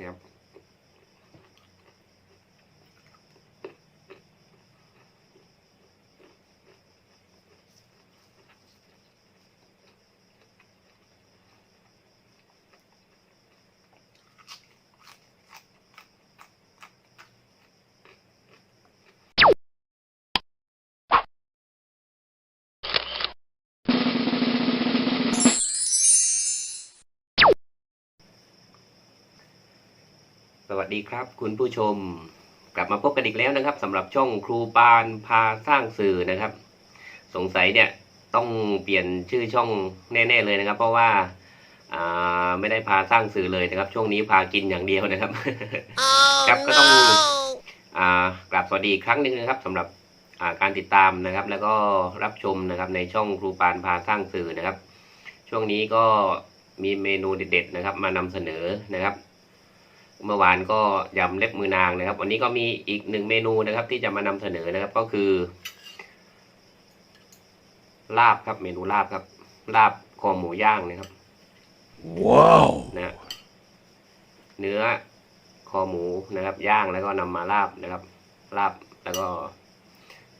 น วัสดีครับ คุณผู้ชมกลับมาพบกันอีกแล้วนะครับสำหรับช่องครูปานพาสร้างสื่อนะครับ สงสัยเนี่ยต้องเปลี่ยนชื่อช่องแน่ ๆเลยนะครับ เพราะว่าอ่าไม่ได้พาสร้างสื่อเลยนะครับ ช่วงนี้พากินอย่างเดียวนะครับครับก็ต้องอ่ากลับสวัสดีอีกครั้งหนึ่งนะครับสำหรับอ่าการติดตามนะครับ แล้วก็รับชมนะครับในช่องครูปานพาสร้างสื่อนะครับ ช่วงนี้ก็มีเมนูเด็ดๆนะครับ มานำเสนอนะครับ เมื่อวานก็ยำเล็บมือนางนะครับ วันนี้ก็มีอีกหนึ่งเมนูนะครับ ที่จะมานำเสนอนะครับก็คือ ลาบครับเมนูลาบครับ ลาบคอหมูย่างนะครับ Wow. นะฮะเนื้อคอหมูนะครับ ย่างแล้วก็นำมาลาบนะครับ ลาบแล้วก็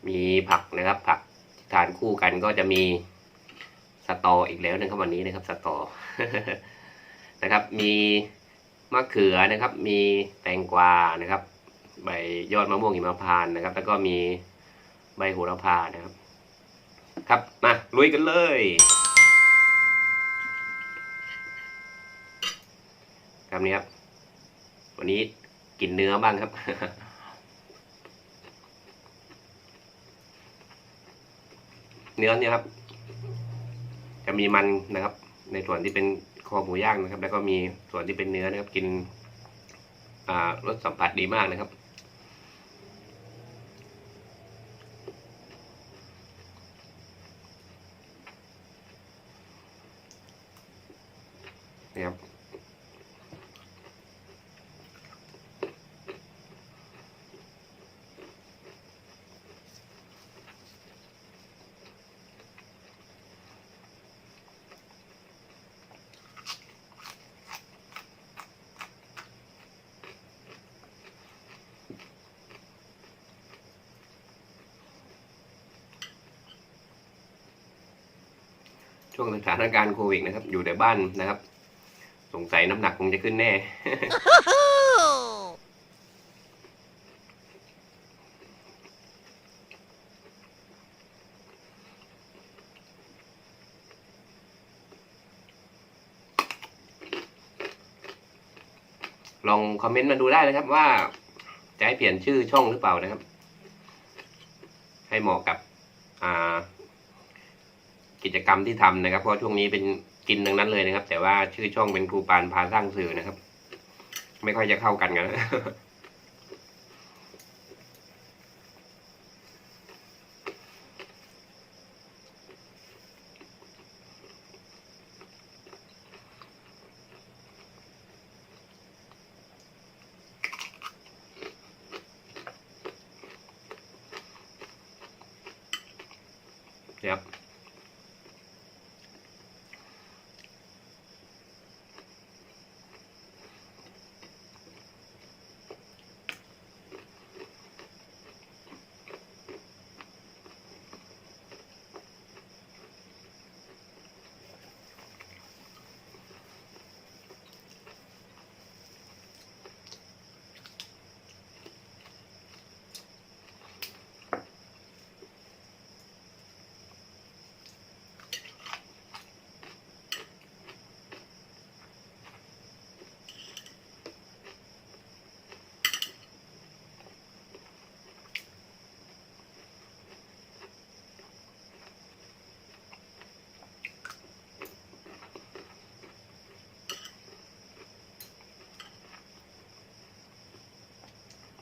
มีผักนะครับ ผักทานคู่กันก็จะมีสตออีกแล้วนะครับวันนี้นะครับ สตอนะครับ มี มะเขือนะครับ มีแตงกวานะครับ ใบยอดมะม่วงหิมพานต์นะครับ แล้วก็มีใบโหระพานะครับ ครับมาลุยกันเลย ครับนี้ครับ วันนี้กินเนื้อบ้างครับเนื้อเนี่ยครับ จะมีมันนะครับ ในส่วนที่เป็น คอหมูย่างนะครับ แล้วก็มีส่วนที่เป็นเนื้อนะครับ กินรสสัมผัสดีมากนะครับ ช่วงสถานการณ์โควิดนะครับ อยู่แต่บ้านนะครับ สงสัยน้ำหนักคงจะขึ้นแน่ ลองคอมเมนต์มาดูได้นะครับว่า จะให้เปลี่ยนชื่อช่องหรือเปล่านะครับ ให้เหมาะกับ อ่า กิจกรรมที่ทำนะครับ เพราะช่วงนี้เป็นกินทั้งนั้นเลยนะครับ แต่ว่าชื่อช่องเป็นครูปานพาสร้างสื่อนะครับ ไม่ค่อยจะเข้ากันกันครับ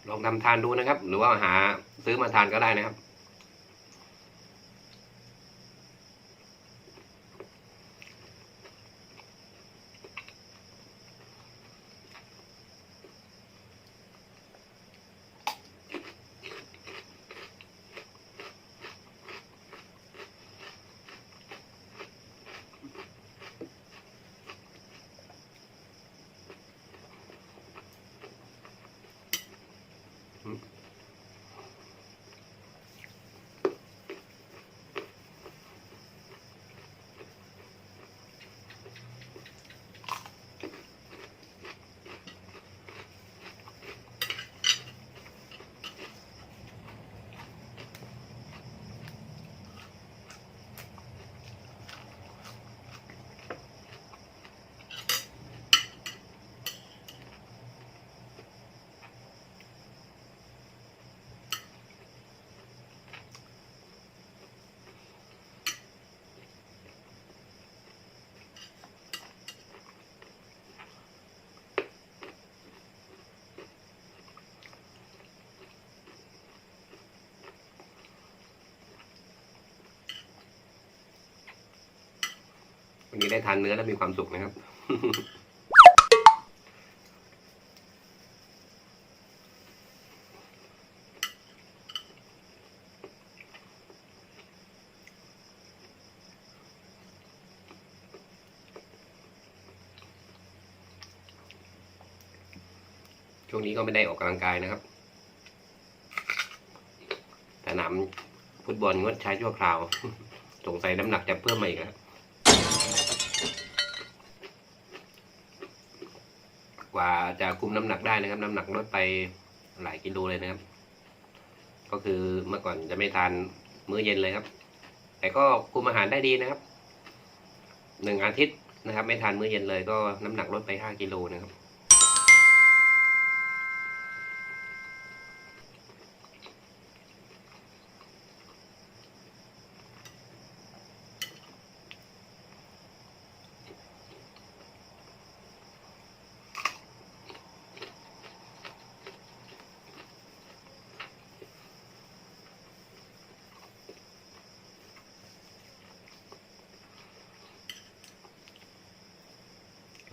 ลองทำทานดูนะครับ หรือว่าหาซื้อมาทานก็ได้นะครับ วันนี้ได้ทานเนื้อแล้วมีความสุขนะครับ ช่วงนี้ก็ไม่ได้ออกกำลังกายนะครับสนามฟุตบอลงดใช้ชั่วคราว สงสัยน้ำหนักจะเพิ่มมาอีกแล้ว กว่าจะคุมน้ำหนักได้นะครับ น้ำหนักลดไปหลายกิโลเลยนะครับ ก็คือเมื่อก่อนจะไม่ทานมื้อเย็นเลยครับ แต่ก็คุมอาหารได้ดีนะครับหนึ่งอาทิตย์นะครับ ไม่ทานมื้อเย็นเลยก็น้ำหนักลดไปห้ากิโลนะครับ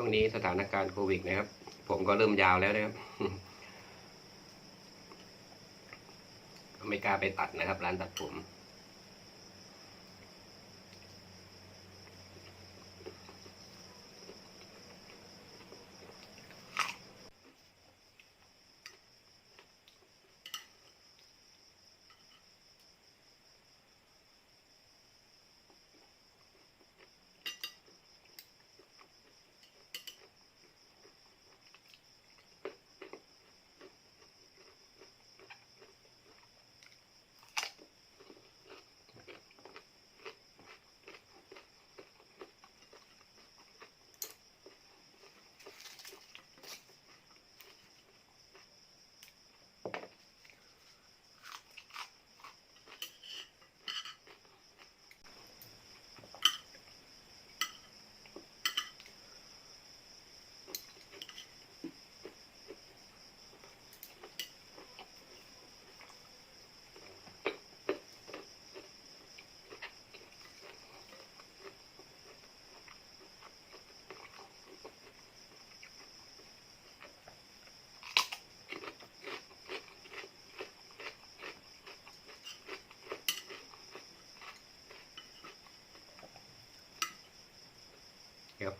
ช่วงนี้สถานการณ์โควิดนะครับ ผมก็เริ่มยาวแล้วนะครับไม่กล้าไปตัดนะครับ ร้านตัดผม ครับ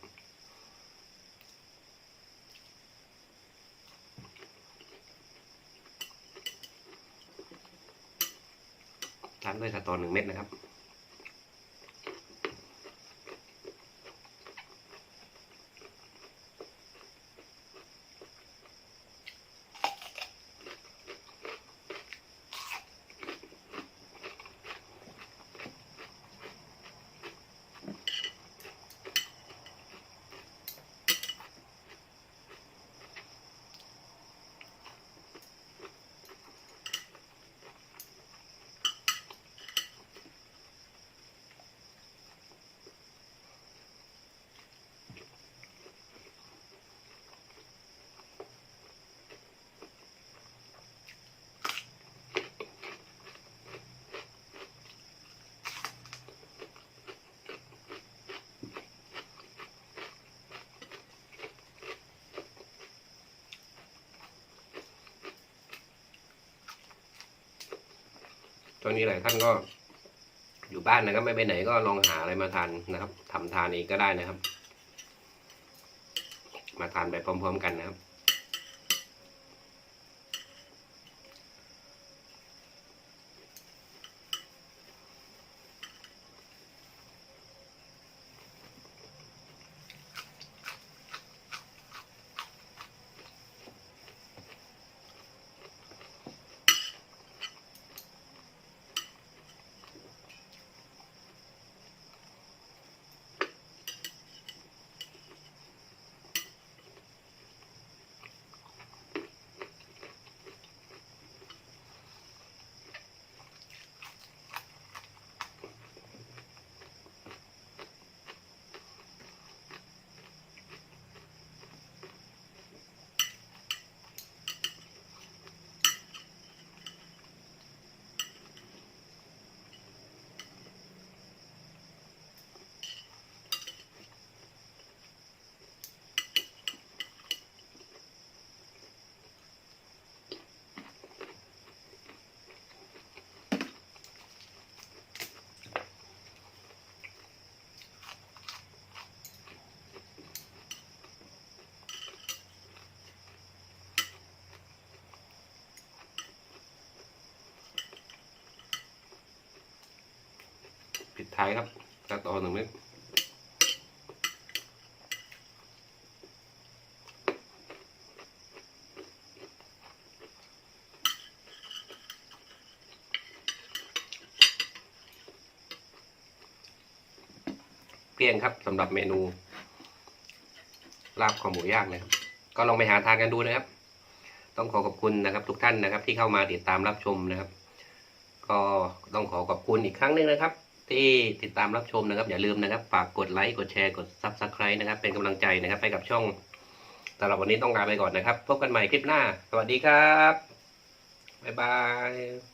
ทานด้วยสตอหนึ่งเม็ดนะครับ ตอนนี้หลายท่านก็ อยู่บ้านนะครับไม่ไปไหนก็ลองหาอะไรมาทานนะครับทำทานเองก็ได้นะครับ มาทานไปพร้อม ๆ กันนะครับ ค ท้ายครับกระต่อหนึ่งเม็ดเกลี้ยงครับสำหรับเมนู ลาบคอหมูย่างนะครับ ก็ลองไปหาทานกันดูนะครับ ต้องขอขอบคุณนะครับ ทุกท่านนะครับ ที่เข้ามาติดตามรับชมนะครับ ก็ต้องขอขอบคุณอีกครั้งหนึ่งนะครับ ที่ติดตามรับชมนะครับ อย่าลืมนะครับ ฝากกดไลค์กดแชร์กดซับสไคร b e นะครับ เป็นกำลังใจนะครับให้กับช่องสำหรับวันนี้ต้องลาไปก่อนนะครับ พบกันใหม่คลิปหน้า สวัสดีครับ บ๊ายบาย